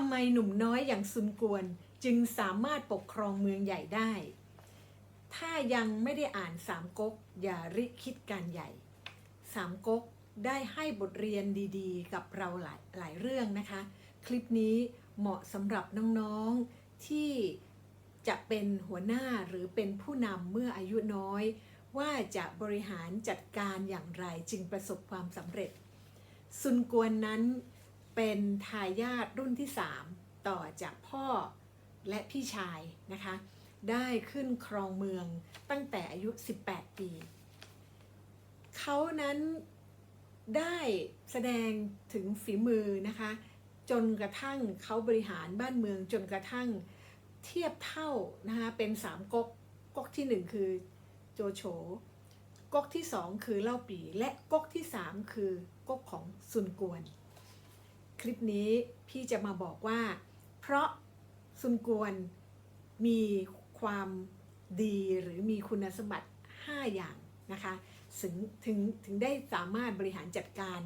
ำไมหนุ่มน้อยอย่างซุนกวนจึงสามารถปกครองเมืองใหญ่ได้ ถ้ายังไม่ได้อ่านสามก๊กอย่าริคิดการใหญ่ สามก๊กได้ให้บทเรียนดีๆ กับเราหลายหลายเรื่องนะคะ คลิปนี้เหมาะสำหรับน้องๆที่จะเป็นหัวหน้าหรือเป็นผู้นำเมื่ออายุน้อย ว่าจะบริหารจัดการอย่างไรจึงประสบความสำเร็จ ซุนกวนนั้น เป็นทายาทรุ่นที่ 3 ต่อจากพ่อและพี่ชายนะคะ ได้ขึ้นครองเมืองตั้งแต่อายุ 18 ปี เขานั้นได้แสดงถึงฝีมือนะคะ จนกระทั่งเขาบริหารบ้านเมืองจนกระทั่งเทียบเท่านะคะเป็นสามก๊กก๊กที่หนึ่งคือโจโฉก๊กที่สองคือเล่าปี และก๊กที่สามคือก๊กของซุนกวน คลิปนี้พี่จะมาบอกว่า เพราะซุนกวนมีความดีหรือมีคุณสมบัติ 5 อย่างนะคะถึงถึงถึงได้สามารถบริหารจัดการ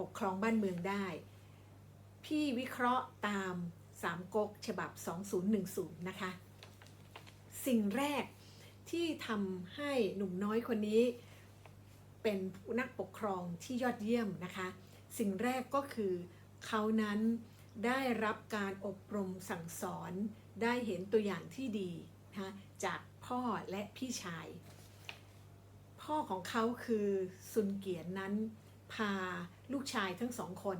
ปกครองบ้านเมืองได้ พี่วิเคราะห์ตามสามก๊กฉบับ 2010 นะคะ สิ่งแรกที่ทำให้หนุ่มน้อยคนนี้ เป็นนักปกครองที่ยอดเยี่ยมนะคะ สิ่งแรกก็คือ เขานั้นได้รับการอบรมสั่งสอนได้เห็นตัวอย่างที่ดีนะจากพ่อและพี่ชาย พ่อของเขาคือซุนเกียนนั้น พาลูกชายทั้งสองคน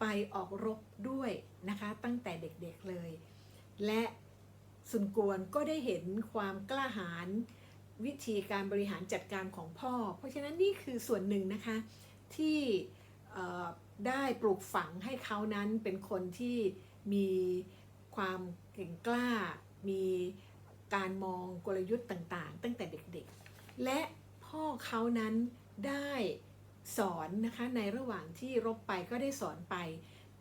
ไปออกรบด้วยนะคะตั้งแต่เด็กๆเลย และซุนกวนก็ได้เห็นความกล้าหาญวิธีการบริหารจัดการของพ่อ เพราะฉะนั้นนี่คือส่วนหนึ่งนะคะที่ ได้ปลูกฝังให้เขานั้นเป็นคนที่มีความเก่งกล้า มีการมองกลยุทธ์ต่างๆ ตั้งแต่เด็กๆ และพ่อเขานั้นได้สอนนะคะในระหว่างที่รบไปก็ได้สอนไป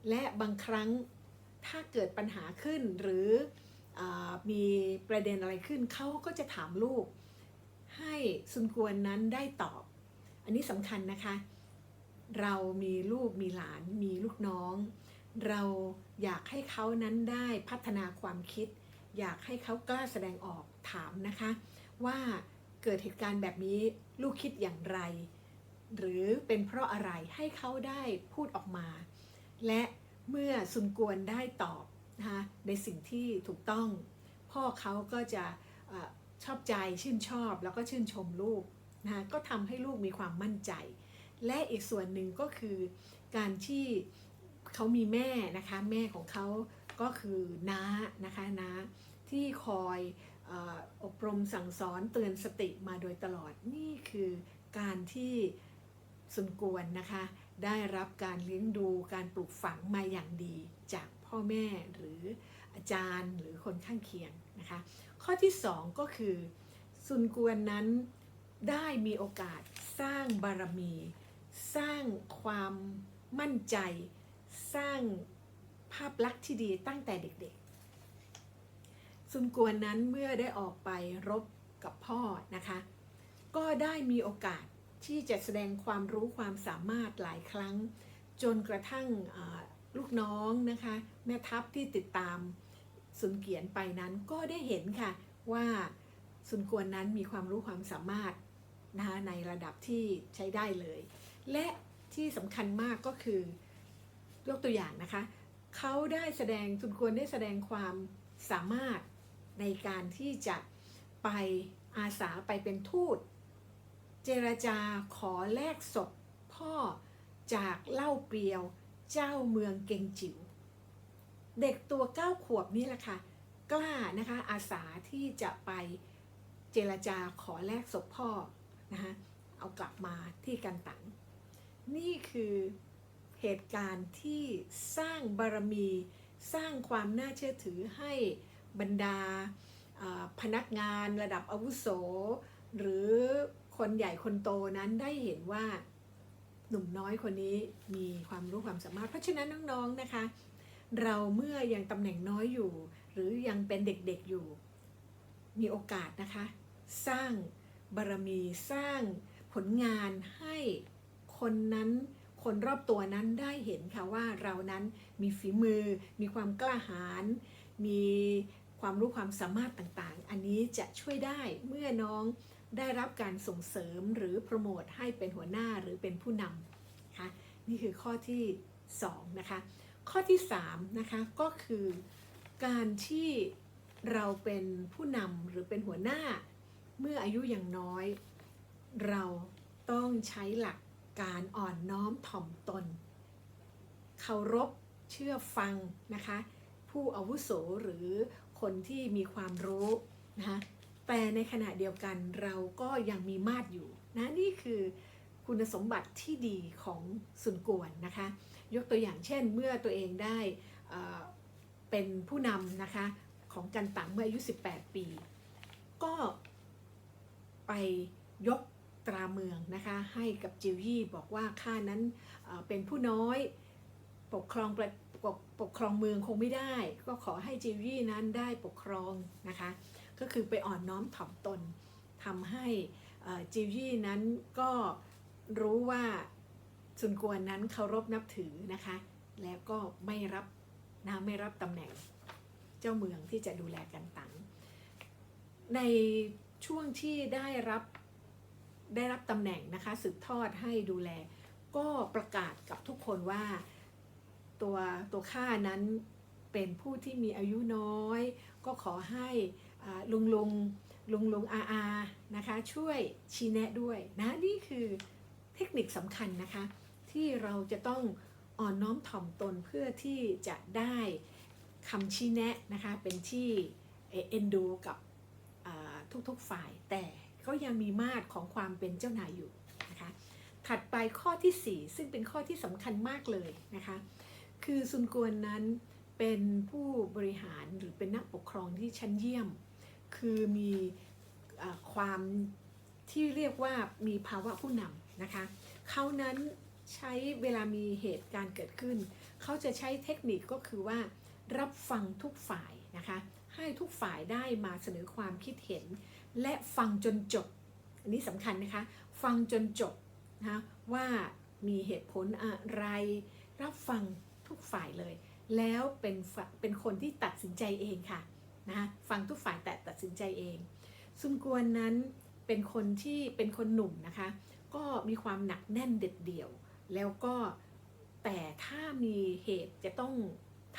และบางครั้งถ้าเกิดปัญหาขึ้นหรืออมีประเด็นอะไรขึ้นเขาก็จะถามลูก ให้ซุนกวนนั้นได้ตอบ อันนี้สำคัญนะคะ เรามีลูกมีหลานมีลูกน้อง เราอยากให้เขานั้นได้พัฒนาความคิด อยากให้เขากล้าแสดงออกถามนะคะ ว่าเกิดเหตุการณ์แบบนี้ลูกคิดอย่างไร หรือเป็นเพราะอะไรให้เขาได้พูดออกมา และเมื่อซุนกวนได้ตอบนะคะในสิ่งที่ถูกต้อง พ่อเขาก็จะออชอบใจชื่นชอบแล้วก็ชื่นชมลูกนะคะก็ทำให้ลูกมีความมั่นใจ และอีกส่วนหนึ่งก็คือการที่เขามีแม่นะคะ แม่ของเขาก็คือน้านะคะน้าที่คอยออบรมสั่งสอนเตือนสติมาโดยตลอดนี่คือการที่สุนกวนนะคะ ได้รับการเลี้ยงดูการปลูกฝังมาอย่างดีจากพ่อแม่หรืออาจารย์หรือคนข้างเคียงนะคะ ข้อที่สองก็คือซุนกวนนั้นได้มีโอกาสสร้างบารมี สร้างความมั่นใจ สร้างภาพลักษณ์ที่ดีตั้งแต่เด็กๆ ซุนกวนนั้นเมื่อได้ออกไปรบกับพ่อนะคะ ก็ได้มีโอกาสที่จะแสดงความรู้ความสามารถหลายครั้ง จนกระทั่งลูกน้องนะคะ แม่ทัพที่ติดตามสุนเกียนไปนั้นก็ได้เห็นค่ะว่าสุนกวนนั้นมีความรู้ความสามารถนะคะในระดับที่ใช้ได้เลย และที่สำคัญมากก็คือยกตัวอย่างนะคะเขาได้แสดงสุนกวนได้แสดงความสามารถในการที่จะไปอาสาไปเป็นทูต เจรจาขอแลกศพพ่อจากเล่าเปรียวเจ้าเมืองเกงจิ๋วเด็กตัวเก้าขวบนี่แหละค่ะ กล้านะคะอาสาที่จะไปเจรจาขอแลกศพพ่อนะคะเอากลับมาที่กันตัง นี่คือเหตุการณ์ที่สร้างบารมี สร้างความน่าเชื่อถือให้บรรดาพนักงานระดับอาวุโส หรือคนใหญ่คนโตนั้นได้เห็นว่าหนุ่มน้อยคนนี้มีความรู้ความสามารถ เพราะฉะนั้นน้องๆนะคะ เราเมื่อยังตำแหน่งน้อยอยู่ หรือยังเป็นเด็กๆอยู่ มีโอกาสนะคะ สร้างบารมีสร้างผลงานให้ คนนั้นคนรอบตัวนั้นได้เห็นค่ะว่าเรานั้นมีฝีมือ มีความกล้าหาญมีความรู้ความสามารถต่างๆ อันนี้จะช่วยได้เมื่อน้องได้รับการส่งเสริมหรือโปรโมทให้เป็นหัวหน้าหรือเป็นผู้นำนะคะนี่คือข้อที่2นะคะข้อที่3นะคะก็คือการที่เราเป็นผู้นำหรือเป็นหัวหน้า เมื่ออายุอย่างน้อย เราต้องใช้หลัก การอ่อนน้อมถ่อมตน เคารพเชื่อฟังนะคะ ผู้อาวุโสหรือคนที่มีความรู้นะคะแต่ในขณะเดียวกันเราก็ยังมีมาดอยู่นะนี่คือคุณสมบัติที่ดีของสุนกวนนะคะ ยกตัวอย่างเช่น เมื่อตัวเองได้เอ่อเป็นผู้นำนะคะของกันตังเมื่ออายุ 18 ปี ก็ไปยก ตราเมืองนะคะให้กับจิวยี่บอกว่าข้านั้นเป็นผู้น้อยปกครองปปกปกครองเมืองคงไม่ได้ ก็ขอให้จิวยี่นั้นได้ปกครองนะคะก็คือไปอ่อนน้อมถ่อมตนทำให้จิวยี่นั้นก็รู้ว่าซุนกวนนั้นเคารพนับถือนะคะ แล้วก็ไม่รับนะไม่รับตำแหน่งเจ้าเมืองที่จะดูแลกันตังในช่วงที่ได้รับ ได้รับตำแหน่งนะคะสืบทอดให้ดูแล ก็ประกาศกับทุกคนว่าตัวตัวข้านั้นเป็นผู้ที่มีอายุน้อย ก็ขอให้ลุงลุงลุงลุงอาอานะคะช่วยชี้แนะด้วยนะนี่คือเทคนิคสำคัญนะคะที่เราจะต้องอ่อนน้อมถ่อมตนเพื่อที่จะได้คำชี้แนะนะคะเป็นที่เอ็นดูกับทุกๆฝ่ายแต่ ก็ยังมีมาตรของความเป็นเจ้านายอยู่นะคะถัดไปข้อทีสี่ 4 ซึ่งเป็นข้อที่สำคัญมากเลยนะคะคือซุนกวนนั้นเป็นผู้บริหารหรือเป็นนักปกครองที่ชั้นเยี่ยม คือมีอความที่เรียกว่ามีภาวะผู้นำนะคะเขานั้นใช้เวลามีเหตุการณ์เกิดขึ้น เขาจะใช้เทคนิคก็คือว่ารับฟังทุกฝ่ายนะคะ ให้ทุกฝ่ายได้มาเสนอความคิดเห็น และฟังจนจบ อันนี้สำคัญนะคะ ฟังจนจบนะว่ามีเหตุผลอะไร รับฟังทุกฝ่ายเลย แล้วเป็นเป็นคนที่ตัดสินใจเองค่ะนะฟังทุกฝ่ายแต่ตัดสินใจเอง ซุนกวนนั้นเป็นคนที่เป็นคนหนุ่มนะคะ ก็มีความหนักแน่นเด็ดเดี่ยว แล้วก็แต่ถ้ามีเหตุจะต้อง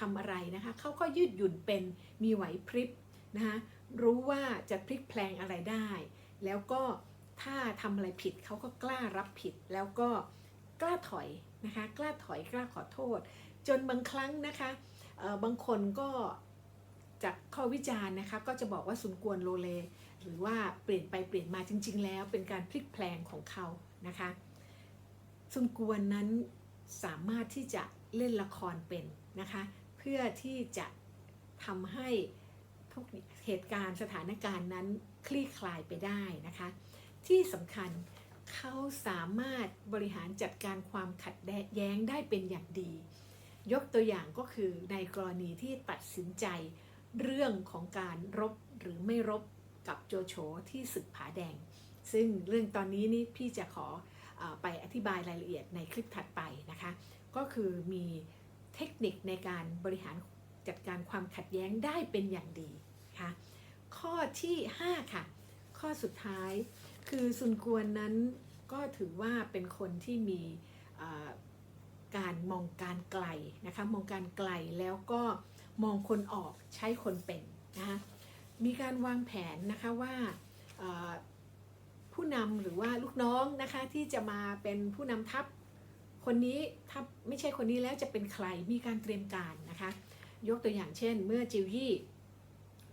ทำอะไรนะคะเขาก็ยืดหยุ่นเป็นมีไหวพริบนะคะรู้ว่าจะพลิกแพลงอะไรได้ แล้วก็ถ้าทำอะไรผิดเขาก็กล้ารับผิด แล้วก็กล้าถอยนะคะกล้าถอยกล้าขอโทษ จนบางครั้งนะคะบางคนก็จากข้อวิจารณ์นะคะก็จะบอกว่าสุนกวนโลเล หรือว่าเปลี่ยนไปเปลี่ยนมาจริง ๆ แล้วเป็นการพลิกแพลงของเขานะคะซุนกวนนั้นสามารถที่จะเล่นละครเป็นนะคะ เพื่อที่จะทำให้ทุกเหตุการณ์สถานการณ์นั้นคลี่คลายไปได้นะคะ ที่สำคัญเขาสามารถบริหารจัดการความขัดแย้งได้เป็นอย่างดี ยกตัวอย่างก็คือในกรณีที่ตัดสินใจเรื่องของการรบหรือไม่รบกับโจโฉที่ศึกผาแดง ซึ่งเรื่องตอนนี้นี่พี่จะขอเออไปอธิบายรายละเอียดในคลิปถัดไปนะคะ ก็คือมี เทคนิคในการบริหารจัดการความขัดแย้งได้เป็นอย่างดีค่ะข้อที่ 5 ค่ะ ข้อสุดท้ายคือซุนกวนนั้นก็ถือว่าเป็นคนที่มีการมองการไกลนะคะมองการไกลแล้วก็มองคนออกใช้คนเป็นนะคะมีการวางแผนนะคะว่าผู้นำหรือว่าลูกน้องนะคะที่จะมาเป็นผู้นำทัพ คนนี้ถ้าไม่ใช่คนนี้แล้วจะเป็นใครมีการเตรียมการนะคะ ยกตัวอย่างเช่น เมื่อจิวยี่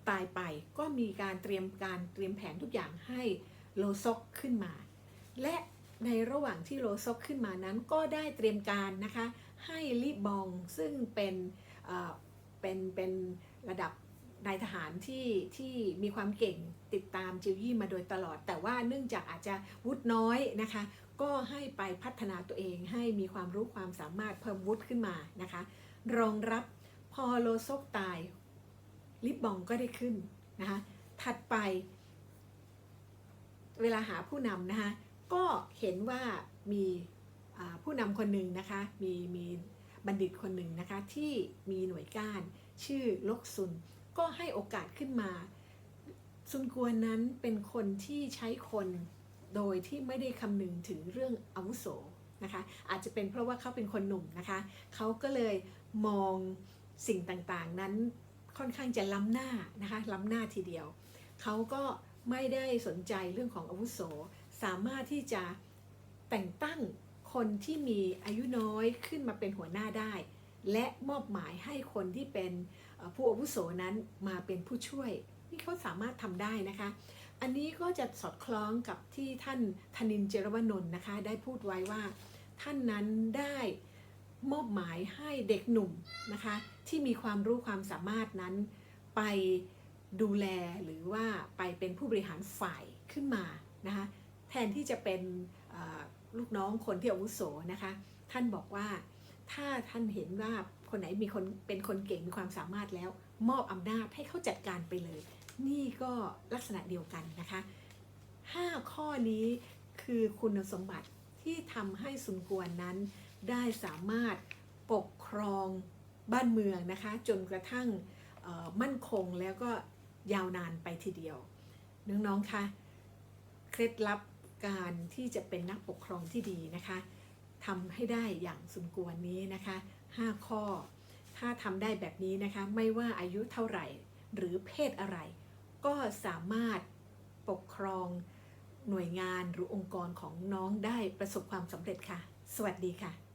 ตายไปก็มีการเตรียมการเตรียมแผนทุกอย่างให้โลซกขึ้นมา และในระหว่างที่โลซกขึ้นมานั้นก็ได้เตรียมการนะคะ ให้ลิบองซึ่งเป็นเอ่อเป็นเป็นระดับนายทหารที่ที่มีความเก่งติดตามจิวยี่มาโดยตลอด แต่ว่าเนื่องจากอาจจะวุฒิน้อยนะคะ ก็ให้ไปพัฒนาตัวเองให้มีความรู้ความสามารถเพิ่มวุฒิขึ้นมานะคะ รองรับพอโลโซกตาย ลิบบองก็ได้ขึ้นนะคะถัดไป เวลาหาผู้นำนะคะก็เห็นว่ามีผู้นำคนหนึ่งนะคะมีมีบัณฑิตคนหนึ่งนะคะที่มีหน่วยก้านชื่อลกซุน ก็ให้โอกาสขึ้นมาซุนกวนนั้นเป็นคนที่ใช้คน โดยที่ไม่ได้คำนึงถึงเรื่องอาวุโสนะคะอาจจะเป็นเพราะว่าเขาเป็นคนหนุ่มนะคะเขาก็เลยมองสิ่งต่างๆ นั้นค่อนข้างจะล้ำหน้านะคะล้ำหน้าทีเดียวเขาก็ไม่ได้สนใจเรื่องของอาวุโส สามารถที่จะแต่งตั้งคนที่มีอายุน้อยขึ้นมาเป็นหัวหน้าได้ และมอบหมายให้คนที่เป็นผู้อาวุโสนั้นมาเป็นผู้ช่วยนี่เขาสามารถทำได้นะคะ อันนี้ก็จะสอดคล้องกับที่ท่านธนินเจรวนนท์นะคะ ได้พูดไว้ว่า ท่านนั้นได้มอบหมายให้เด็กหนุ่มนะคะ ที่มีความรู้ความสามารถนั้น ไปดูแลหรือว่าไปเป็นผู้บริหารฝ่ายขึ้นมานะคะ แทนที่จะเป็นลูกน้องคนที่อาวุโสนะคะ ท่านบอกว่าถ้าท่านเห็นว่าคนไหนมีคนเป็นคนเก่งมีความสามารถแล้ว มอบอำนาจให้เขาจัดการไปเลย นี่ก็ลักษณะเดียวกันนะคะ 5 ข้อนี้คือคุณสมบัติที่ทำให้ซุนกวนนั้น ได้สามารถปกครองบ้านเมืองนะคะ จนกระทั่งมั่นคงแล้วก็ยาวนานไปทีเดียว น้องๆคะเคล็ดลับการที่จะเป็นนักปกครองที่ดีนะคะทำให้ได้อย่างสมควรนี้นะคะ 5 ข้อ ถ้าทำได้แบบนี้นะคะ ไม่ว่าอายุเท่าไหร่ หรือเพศอะไร ก็สามารถปกครองหน่วยงานหรือองค์กรของน้องได้ประสบความสำเร็จค่ะ สวัสดีค่ะ